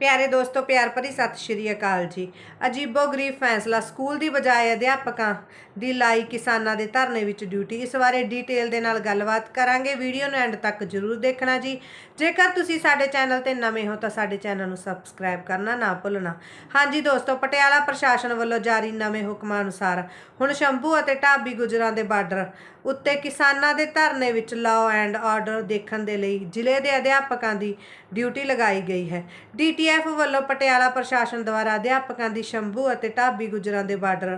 ਪਿਆਰੇ ਦੋਸਤੋ, ਪਿਆਰ ਭਰੀ ਸਤਿ ਸ਼੍ਰੀ ਅਕਾਲ ਜੀ। ਅਜੀਬੋ ਗਰੀਬ ਫੈਸਲਾ, ਸਕੂਲ ਦੀ ਬਜਾਏ ਅਧਿਆਪਕਾਂ ਦੀ ਲਾਈ ਕਿਸਾਨਾਂ ਦੇ ਧਰਨੇ ਵਿੱਚ ਡਿਊਟੀ। ਇਸ ਬਾਰੇ ਡੀਟੇਲ ਦੇ ਨਾਲ ਗੱਲਬਾਤ ਕਰਾਂਗੇ। ਵੀਡੀਓ ਨੂੰ ਐਂਡ ਤੱਕ ਜਰੂਰ ਦੇਖਣਾ ਜੀ। ਜੇਕਰ ਤੁਸੀਂ ਸਾਡੇ ਚੈਨਲ ਤੇ ਨਵੇਂ ਹੋ ਤਾਂ ਸਾਡੇ ਚੈਨਲ ਨੂੰ ਸਬਸਕ੍ਰਾਈਬ ਕਰਨਾ ਨਾ ਭੁੱਲਣਾ। ਹਾਂਜੀ ਦੋਸਤੋ, ਪਟਿਆਲਾ ਪ੍ਰਸ਼ਾਸਨ ਵੱਲੋਂ ਜਾਰੀ ਨਵੇਂ ਹੁਕਮਾਂ ਅਨੁਸਾਰ ਹੁਣ ਸ਼ੰਭੂ ਅਤੇ ਢਾਬੀ ਗੁਜਰਾਂ ਦੇ ਬਾਰਡਰ ਉੱਤੇ ਕਿਸਾਨਾਂ ਦੇ ਧਰਨੇ ਵਿੱਚ ਲਾਅ ਐਂਡ ਆਰਡਰ ਦੇਖਣ ਦੇ ਲਈ ਜ਼ਿਲ੍ਹੇ ਦੇ ਅਧਿਆਪਕਾਂ ਦੀ ਡਿਊਟੀ ਲਗਾਈ ਗਈ ਹੈ। ਡੀਟੀਐਫ ਵੱਲੋਂ ਪਟਿਆਲਾ ਪ੍ਰਸ਼ਾਸਨ ਦੁਆਰਾ ਅਧਿਆਪਕਾਂ ਦੀ ਸ਼ੰਭੂ ਅਤੇ ਢਾਬੀ ਗੁਜਰਾਂ ਦੇ ਬਾਰਡਰ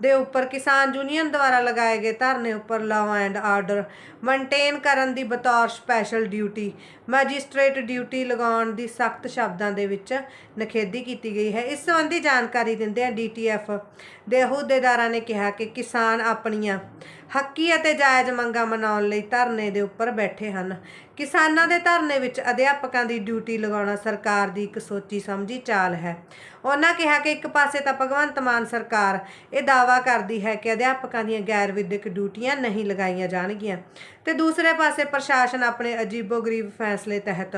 ਦੇ ਉੱਪਰ ਕਿਸਾਨ ਯੂਨੀਅਨ ਦੁਆਰਾ ਲਗਾਏ ਗਏ ਧਰਨੇ ਉੱਪਰ ਲਾਅ ਐਂਡ ਆਰਡਰ ਮੇਨਟੇਨ ਕਰਨ ਦੀ ਬਤੌਰ ਸਪੈਸ਼ਲ ਡਿਊਟੀ ਮੈਜਿਸਟ੍ਰੇਟ ਡਿਊਟੀ ਲਗਾਉਣ ਦੀ ਸਖਤ ਸ਼ਬਦਾਂ ਦੇ ਵਿੱਚ ਨਖੇਦੀ ਕੀਤੀ ਗਈ ਹੈ। ਇਸ ਸੰਬੰਧੀ ਜਾਣਕਾਰੀ ਦਿੰਦਿਆਂ ਡੀਟੀਐਫ ਦੇ ਅਹੁਦੇਦਾਰਾਂ ਨੇ ਕਿਹਾ ਕਿ ਕਿਸਾਨ ਆਪਣੀਆਂ ਹੱਕੀ ਅਤੇ ਜਾਇਜ਼ ਮੰਗਾਂ ਮਨਾਉਣ ਲਈ ਧਰਨੇ ਦੇ ਉੱਪਰ ਬੈਠੇ ਹਨ। ਕਿਸਾਨਾਂ ਦੇ ਧਰਨੇ ਵਿੱਚ ਅਧਿਆਪਕਾਂ ਦੀ ਡਿਊਟੀ ਲਗਾਉਣਾ ਸਰਕਾਰ ਦੀ ਇੱਕ ਸੋਚੀ ਸਮਝੀ ਚਾਲ ਹੈ। ਉਹਨਾਂ ਕਿਹਾ ਕਿ ਇੱਕ ਪਾਸੇ ਤਾਂ ਭਗਵੰਤ ਮਾਨ ਸਰਕਾਰ ਇਹ ਦਾਅਵਾ ਕਰਦੀ ਹੈ ਕਿ ਅਧਿਆਪਕਾਂ ਦੀਆਂ ਗੈਰ ਵਿਦਿਅਕ ਡਿਊਟੀਆਂ ਨਹੀਂ ਲਗਾਈਆਂ ਜਾਣਗੀਆਂ। ਤੇ ਦੂਸਰੇ ਪਾਸੇ ਪ੍ਰਸ਼ਾਸਨ ਆਪਣੇ ਅਜੀਬੋ-ਗਰੀਬ ਫੈਸਲੇ ਤਹਿਤ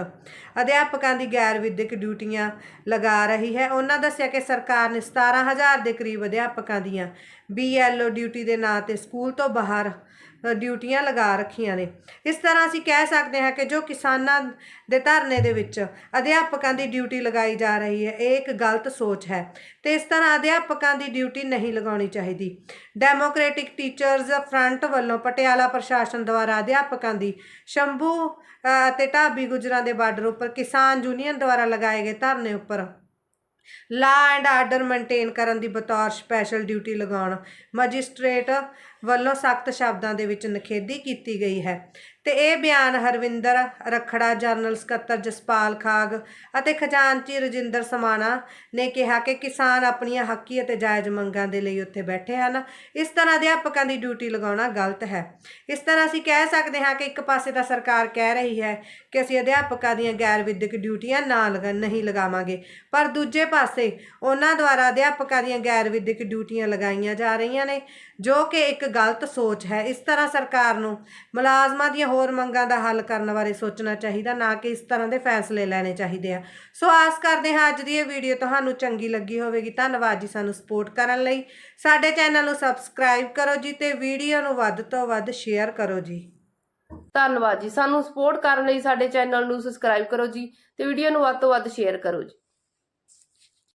ਅਧਿਆਪਕਾਂ ਦੀ ਗੈਰ ਵਿਦਿਅਕ ਡਿਊਟੀਆਂ ਲਗਾ ਰਹੀ ਹੈ। ਉਹਨਾਂ ਦੱਸਿਆ ਕਿ ਸਰਕਾਰ ਨੇ 17000 ਦੇ ਕਰੀਬ ਅਧਿਆਪਕਾਂ ਦੀਆਂ ਬੀਐਲਓ ਡਿਊਟੀ ਦੇ ਨਾਂ ਤੇ ਸਕੂਲ ਤੋਂ ਬਾਹਰ ਡਿਊਟੀਆਂ ਲਗਾ ਰੱਖੀਆਂ ਨੇ। ਇਸ ਤਰ੍ਹਾਂ ਅਸੀਂ ਕਹਿ ਸਕਦੇ ਹਾਂ ਕਿ ਜੋ ਕਿਸਾਨਾਂ ਦੇ ਧਰਨੇ ਦੇ ਵਿੱਚ ਅਧਿਆਪਕਾਂ ਦੀ ਡਿਊਟੀ ਲਗਾਈ ਜਾ ਰਹੀ ਹੈ, ਇਹ ਇੱਕ ਗਲਤ ਸੋਚ ਹੈ। ਤੇ ਇਸ ਤਰ੍ਹਾਂ ਅਧਿਆਪਕਾਂ ਦੀ ਡਿਊਟੀ ਨਹੀਂ ਲਗਾਉਣੀ ਚਾਹੀਦੀ। ਡੈਮੋਕ੍ਰੈਟਿਕ ਟੀਚਰਜ਼ ਫਰੰਟ ਵੱਲੋਂ ਪਟਿਆਲਾ ਪ੍ਰਸ਼ਾਸਨ ਦੁਆਰਾ ਅਧਿਆਪਕਾਂ ਦੀ ਸ਼ੰਭੂ ਅਤੇ ਢਾਬੀ ਗੁਜਰਾਂ ਦੇ ਬਾਰਡਰ ਉੱਪਰ ਕਿਸਾਨ ਯੂਨੀਅਨ ਦੁਆਰਾ ਲਗਾਏ ਗਏ ਧਰਨੇ ਉੱਪਰ ਲਾ ਐਂਡ ਆਰਡਰ ਮੇਨਟੇਨ ਕਰਨ ਦੀ ਬਤੌਰ ਸਪੈਸ਼ਲ ਡਿਊਟੀ ਲਗਾਉਣ ਮੈਜਿਸਟ੍ਰੇਟ ਵੱਲੋਂ ਸਖਤ ਸ਼ਬਦਾਂ ਦੇ ਵਿੱਚ ਨਖੇਦੀ ਕੀਤੀ ਗਈ ਹੈ। ਤੇ ਇਹ ਬਿਆਨ ਹਰਵਿੰਦਰ ਰਖੜਾ, ਜਨਰਲ ਸਕੱਤਰ ਜਸਪਾਲ ਖਾਗ ਅਤੇ ਖਜ਼ਾਨਚੀ ਰਜਿੰਦਰ ਸਮਾਣਾ ਨੇ ਕਿਹਾ ਕਿ ਕਿਸਾਨ ਆਪਣੀਆਂ ਹੱਕੀ ਅਤੇ ਜਾਇਜ਼ ਮੰਗਾਂ ਦੇ ਲਈ ਉੱਥੇ ਬੈਠੇ ਹਨ। ਇਸ ਤਰ੍ਹਾਂ ਅਧਿਆਪਕਾਂ ਦੀ ਡਿਊਟੀ ਲਗਾਉਣਾ ਗਲਤ ਹੈ। ਇਸ ਤਰ੍ਹਾਂ ਅਸੀਂ ਕਹਿ ਸਕਦੇ ਹਾਂ ਕਿ ਇੱਕ ਪਾਸੇ ਤਾਂ ਸਰਕਾਰ ਕਹਿ ਰਹੀ ਹੈ ਕਿ ਅਸੀਂ ਅਧਿਆਪਕਾਂ ਦੀਆਂ ਗੈਰ ਵਿਦਿਅਕ ਡਿਊਟੀਆਂ ਨਾ ਲਗਾ ਨਹੀਂ ਲਗਾਵਾਂਗੇ, ਪਰ ਦੂਜੇ ਪਾਸੇ ਉਹਨਾਂ ਦੁਆਰਾ ਅਧਿਆਪਕਾਂ ਦੀਆਂ ਗੈਰ ਵਿਦਿਅਕ ਡਿਊਟੀਆਂ ਲਗਾਈਆਂ ਜਾ ਰਹੀਆਂ ਨੇ, ਜੋ ਕਿ ਇੱਕ ਗਲਤ ਸੋਚ ਹੈ। ਇਸ ਤਰ੍ਹਾਂ ਸਰਕਾਰ ਨੂੰ ਮੁਲਾਜ਼ਮਾਂ ਦੀਆਂ ਹੋਰ ਮੰਗਾਂ ਦਾ ਹੱਲ ਕਰਨ ਬਾਰੇ ਸੋਚਣਾ ਚਾਹੀਦਾ, ਨਾ ਕਿ ਇਸ ਤਰ੍ਹਾਂ ਦੇ ਫੈਸਲੇ ਲੈਣੇ ਚਾਹੀਦੇ ਆ। ਸੋ ਆਸ ਕਰਦੇ ਹਾਂ ਅੱਜ ਦੀ ਇਹ ਵੀਡੀਓ ਤੁਹਾਨੂੰ ਚੰਗੀ ਲੱਗੀ ਹੋਵੇਗੀ। ਧੰਨਵਾਦ ਜੀ ਸਾਨੂੰ ਸਪੋਰਟ ਕਰਨ ਲਈ। ਸਾਡੇ ਚੈਨਲ ਨੂੰ ਸਬਸਕ੍ਰਾਈਬ ਕਰੋ ਜੀ ਤੇ ਵੀਡੀਓ ਨੂੰ ਵੱਧ ਤੋਂ ਵੱਧ ਸ਼ੇਅਰ ਕਰੋ ਜੀ। ਧੰਨਵਾਦ ਜੀ। ਸਾਨੂੰ ਸਪੋਰਟ ਕਰਨ ਲਈ ਸਾਡੇ ਚੈਨਲ ਨੂੰ ਸਬਸਕ੍ਰਾਈਬ ਕਰੋ ਜੀ ਤੇ ਵੀਡੀਓ ਨੂੰ ਵੱਧ ਤੋਂ ਵੱਧ ਸ਼ੇਅਰ ਕਰੋ ਜੀ।